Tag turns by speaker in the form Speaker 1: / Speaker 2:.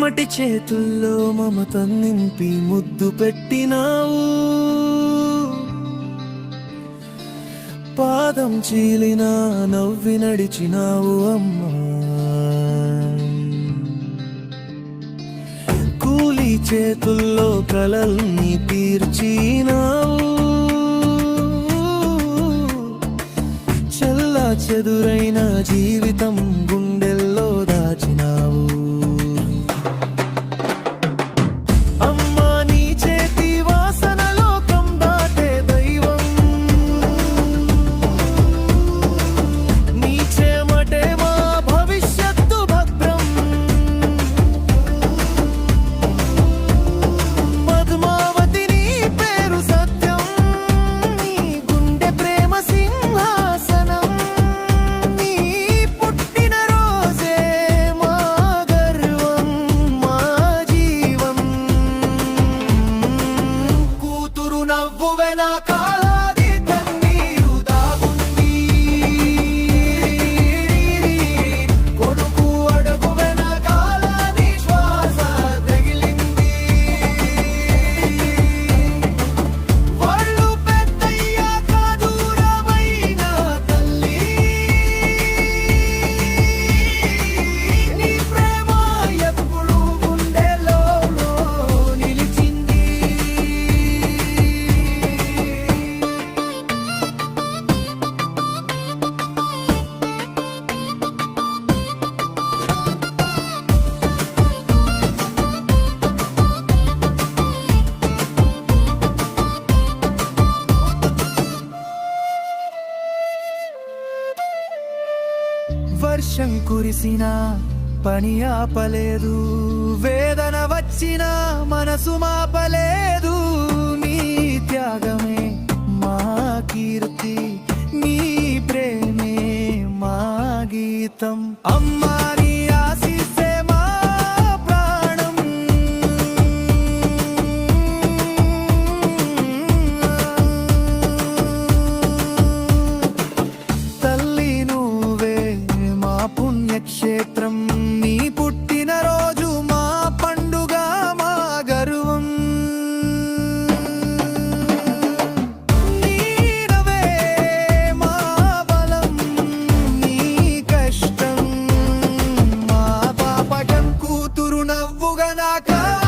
Speaker 1: మట్టి చేతుల్లో మమత నింపి ముద్దు పెట్టినావు. పాదం చీలిన నవ్వి నడిచినావు అమ్మా. కూలి చేతుల్లో కలల్ని తీర్చినావు. చల్లా చెదురైన జీవితం నవ్వు వెనకాలాది వర్షం కురిసిన పని ఆపలేదు. వేదన వచ్చిన మనసు మాపలేదు gonna come